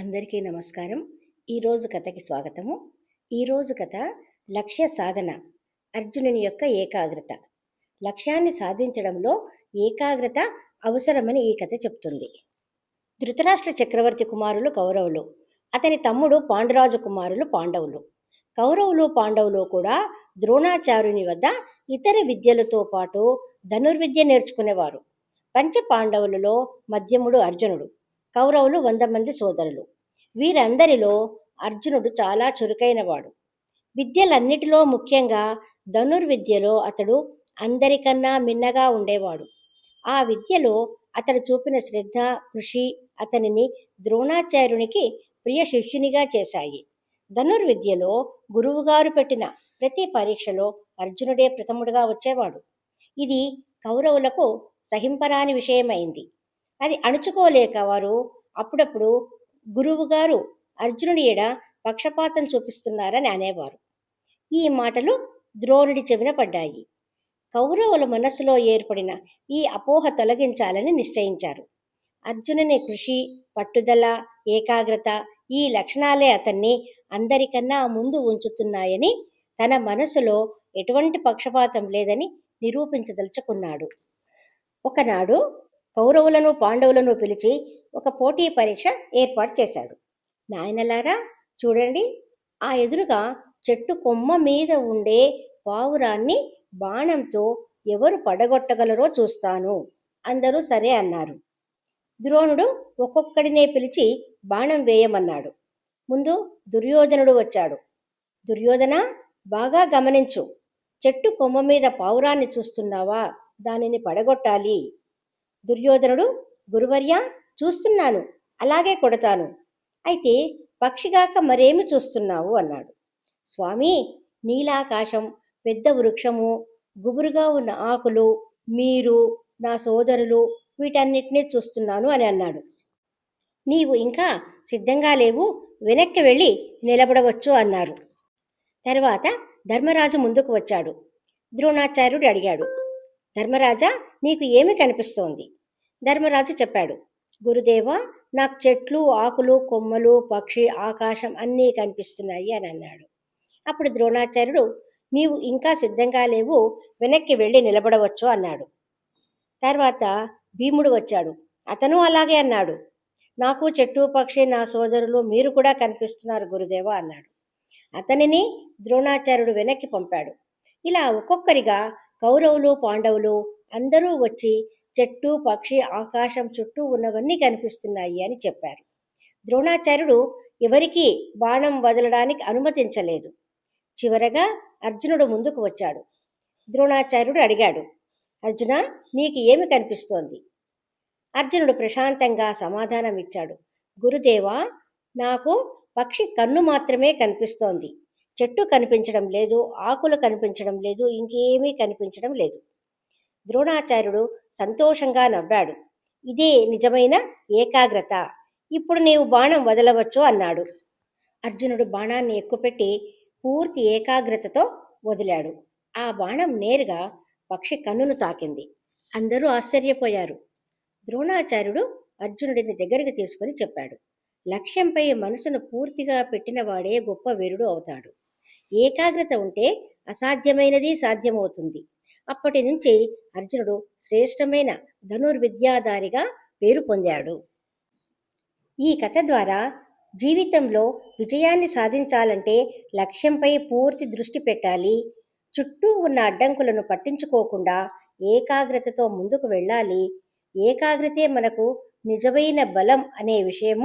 అందరికీ నమస్కారం. ఈరోజు కథకి స్వాగతము. ఈరోజు కథ లక్ష్య సాధన అర్జునుని యొక్క ఏకాగ్రత. లక్ష్యాన్ని సాధించడంలో ఏకాగ్రత అవసరమని ఈ కథ చెప్తుంది. ధృతరాష్ట్ర చక్రవర్తి కుమారులు కౌరవులు అతని తమ్ముడు పాండురాజు కుమారులు పాండవులు. కౌరవులు పాండవులు కూడా ద్రోణాచార్యుని వద్ద ఇతర విద్యలతో పాటు ధనుర్విద్య నేర్చుకునేవారు. పంచ పాండవులలో మధ్యముడు అర్జునుడు. కౌరవులు వంద మంది సోదరులు. వీరందరిలో అర్జునుడు చాలా చురుకైనవాడు. విద్యలన్నిటిలో ముఖ్యంగా ధనుర్విద్యలో అతడు అందరికన్నా మిన్నగా ఉండేవాడు. ఆ విద్యలో అతడు చూపిన శ్రద్ధ కృషి అతనిని ద్రోణాచార్యునికి ప్రియ శిష్యునిగా చేశాయి. ధనుర్విద్యలో గురువుగారు పెట్టిన ప్రతి పరీక్షలో అర్జునుడే ప్రథముడుగా వచ్చేవాడు. ఇది కౌరవులకు సహింపరాని విషయమైంది. అది అణుచుకోలేక వారు అప్పుడప్పుడు గురువు గారు అర్జునుడి ఎడ పక్షపాతం చూపిస్తున్నారని అనేవారు. ఈ మాటలు ద్రోణుడి చెవిన పడ్డాయి. కౌరవుల మనస్సులో ఏర్పడిన ఈ అపోహ తొలగించాలని నిశ్చయించారు. అర్జునుని కృషి పట్టుదల ఏకాగ్రత ఈ లక్షణాలే అతన్ని అందరికన్నా ముందు ఉంచుతున్నాయని తన మనసులో ఎటువంటి పక్షపాతం లేదని నిరూపించదలుచుకున్నాడు. ఒకనాడు కౌరవులను పాండవులను పిలిచి ఒక పోటీ పరీక్ష ఏర్పాటు చేశాడు. నాయనలారా చూడండి. ఆ ఎదురుగా చెట్టు కొమ్మ మీద ఉండే పావురాన్ని బాణంతో ఎవరు పడగొట్టగలరో చూస్తాను. అందరూ సరే అన్నారు. ద్రోణుడు ఒక్కొక్కడినే పిలిచి బాణం వేయమన్నాడు. ముందు దుర్యోధనుడు వచ్చాడు. దుర్యోధన బాగా గమనించు. చెట్టు కొమ్మ మీద పావురాన్ని చూస్తున్నావా? దానిని పడగొట్టాలి. దుర్యోధనుడు గురువర్య చూస్తున్నాను అలాగే కొడతాను. అయితే పక్షిగాక మరేమి చూస్తున్నావు? అన్నాడు. స్వామి నీలాకాశం పెద్ద వృక్షము గుబురుగా ఉన్న ఆకులు మీరు నా సోదరులు వీటన్నిటినీ చూస్తున్నాను అని అన్నాడు. నీవు ఇంకా సిద్ధంగా లేవు వెనక్కి వెళ్ళి నిలబడవచ్చు అన్నారు. తర్వాత ధర్మరాజు ముందుకు వచ్చాడు. ద్రోణాచార్యుడు అడిగాడు ధర్మరాజా నీకు ఏమి కనిపిస్తోంది? ధర్మరాజు చెప్పాడు గురుదేవ నాకు చెట్లు ఆకులు కొమ్మలు పక్షి ఆకాశం అన్నీ కనిపిస్తున్నాయి అని అన్నాడు. అప్పుడు ద్రోణాచార్యుడు నీవు ఇంకా సిద్ధంగా లేవు వెనక్కి వెళ్ళి నిలబడవచ్చు అన్నాడు. తర్వాత భీముడు వచ్చాడు అతను అలాగే అన్నాడు. నాకు చెట్టు పక్షి నా సోదరులు మీరు కూడా కనిపిస్తున్నారు గురుదేవ అన్నాడు. అతనిని ద్రోణాచార్యుడు వెనక్కి పంపాడు. ఇలా ఒక్కొక్కరిగా కౌరవులు పాండవులు అందరూ వచ్చి చెట్టు పక్షి ఆకాశం చుట్టూ ఉన్నవన్నీ కనిపిస్తున్నాయి అని చెప్పారు. ద్రోణాచార్యుడు ఎవరికీ బాణం వదలడానికి అనుమతించలేదు. చివరగా అర్జునుడు ముందుకు వచ్చాడు. ద్రోణాచార్యుడు అడిగాడు అర్జున నీకు ఏమి కనిపిస్తోంది? అర్జునుడు ప్రశాంతంగా సమాధానం ఇచ్చాడు గురుదేవా నాకు పక్షి కన్ను మాత్రమే కనిపిస్తోంది. చెట్టు కనిపించడం లేదు ఆకులు కనిపించడం లేదు ఇంకేమీ కనిపించడం లేదు. ద్రోణాచార్యుడు సంతోషంగా నవ్వాడు. ఇదే నిజమైన ఏకాగ్రత. ఇప్పుడు నీవు బాణం వదలవచ్చు అన్నాడు. అర్జునుడు బాణాన్ని ఎక్కుపెట్టి పూర్తి ఏకాగ్రతతో వదిలాడు. ఆ బాణం నేరుగా పక్షి కన్నును తాకింది. అందరూ ఆశ్చర్యపోయారు. ద్రోణాచార్యుడు అర్జునుడిని దగ్గరికి తీసుకుని చెప్పాడు. లక్ష్యంపై మనసును పూర్తిగా పెట్టినవాడే గొప్ప వీరుడు అవుతాడు. ఏకాగ్రత ఉంటే అసాధ్యమైనది సాధ్యమవుతుంది. అప్పటి నుంచి అర్జునుడు శ్రేష్టమైన ధనుర్విద్యాధారిగా పేరు పొందాడు. ఈ కథ ద్వారా జీవితంలో విజయాన్ని సాధించాలంటే లక్ష్యంపై పూర్తి దృష్టి పెట్టాలి. చుట్టూ ఉన్న అడ్డంకులను పట్టించుకోకుండా ఏకాగ్రతతో ముందుకు వెళ్ళాలి. ఏకాగ్రతే మనకు నిజమైన బలం అనే విషయము